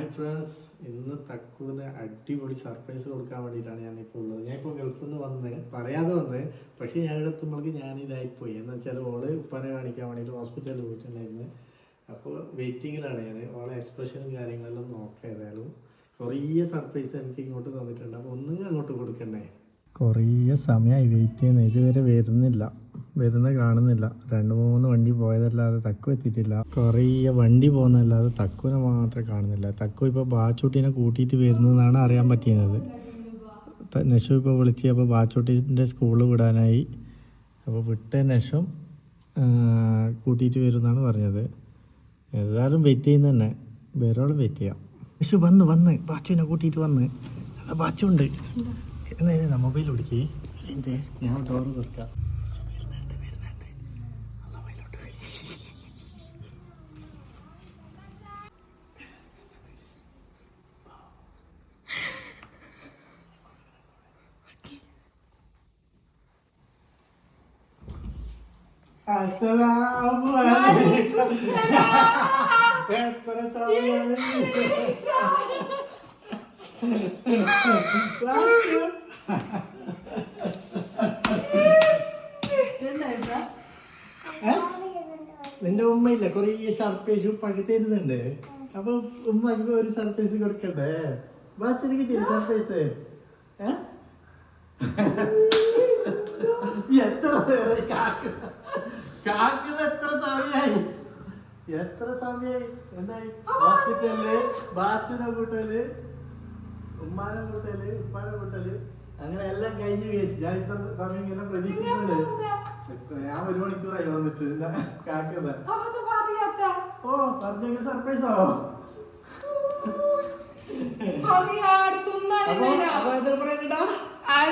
Hi friends ഇന്ന് തക്കൂന് അടിപൊളി surprise കൊടുക്കാൻ വേണ്ടിയിട്ടാണ് ഞാനിപ്പോൾ ഉള്ളത്. ഞാൻ ഇപ്പോൾ ഗൾഫിൽ നിന്ന് വന്ന് പറയാതെ വന്ന് പക്ഷേ ഇവിടെ എത്തുമ്പോഴേക്ക് ഞാൻ ഇതായിപ്പോയി എന്ന് വെച്ചാൽ ഓൾ ഉപ്പാനെ കാണിക്കാൻ വേണ്ടിയിട്ട് ഹോസ്പിറ്റലിൽ പോയിട്ടുണ്ടായിരുന്നു. അപ്പോൾ വെയിറ്റിങ്ങിലാണ് ഞാൻ ഓളെ എക്സ്പ്രഷനും കാര്യങ്ങളെല്ലാം നോക്കാം കുറേ സർപ്രൈസ് എനിക്ക് ഇങ്ങോട്ട് തന്നിട്ടുണ്ട്. അപ്പോൾ ഒന്നും അങ്ങോട്ട് കൊടുക്കണ്ടേ? കുറേ സമയമായി വെയിറ്റ് ചെയ്യുന്നത് ഇതുവരെ വരുന്നില്ല. വരുന്ന കാണുന്നില്ല. രണ്ട് മൂന്ന് വണ്ടി പോയതല്ലാതെ തക്കു എത്തിയിട്ടില്ല. കുറേ വണ്ടി പോകുന്നതല്ലാതെ തക്കുവിനെ മാത്രമേ കാണുന്നില്ല. തക്കു ഇപ്പോൾ ബാച്ചുട്ടീനെ കൂട്ടിയിട്ട് വരുന്നതെന്നാണ് അറിയാൻ പറ്റിയത്. നശു ഇപ്പോൾ വിളിച്ച് അപ്പോൾ ബാച്ചുട്ടീന്റെ സ്കൂളിൽ വിടാനായി. അപ്പോൾ വിട്ട ശേഷം കൂട്ടിയിട്ട് വരുമെന്നാണ് പറഞ്ഞത്. ഏതായാലും വെയിറ്റ് ചെയ്യുന്ന തന്നെ. വേറോളം വെയിറ്റ് ചെയ്യാം. നശു വന്ന് വന്ന്. ബാച്ചുവിനെ കൂട്ടിയിട്ട് വന്ന്. അതാ ബാച്ചുണ്ട്. എന്നാ മൊബൈൽ ഓടിക്കേ. എന്റെ ഞാൻ ഡോറ് തുറക്കാം. എത്ര ഏ? നിന്റെ ഉമ്മയില്ല? കൊറേ സർപ്രൈസ് പകുതി തരുന്നുണ്ട്. അപ്പൊ ഉമ്മക്ക് ഒരു സർപ്രൈസ് കൊടുക്കണ്ടേ ബാച്ചിന് കിട്ടിയ സർപ്രൈസ് എത്ര നേരം കാക്കുന്ന കാക്കുന്ന എത്ര സമയായി? എത്ര സമയമായി എന്തായി? ഹോസ്പിറ്റലിൽ ബാച്ചിനെ കൂട്ടൽ ഉമ്മാനെ കൂട്ടൽ ഉപ്പാനെ കൂട്ടൽ അങ്ങനെ എല്ലാം കഴിഞ്ഞ് കേസ് ഞാൻ ഇത്ര സമയം ഇങ്ങനെ പ്രതീക്ഷിക്കുന്നുണ്ട്. ഞാൻ ഒരു മണിക്കൂറായി വന്നിട്ട് കാക്കത് ഓ പറഞ്ഞ സർപ്രൈസോ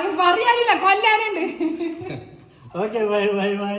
എന്താ പറയാനില്ല കൊല്ലാനുണ്ട്. Okay bye bye bye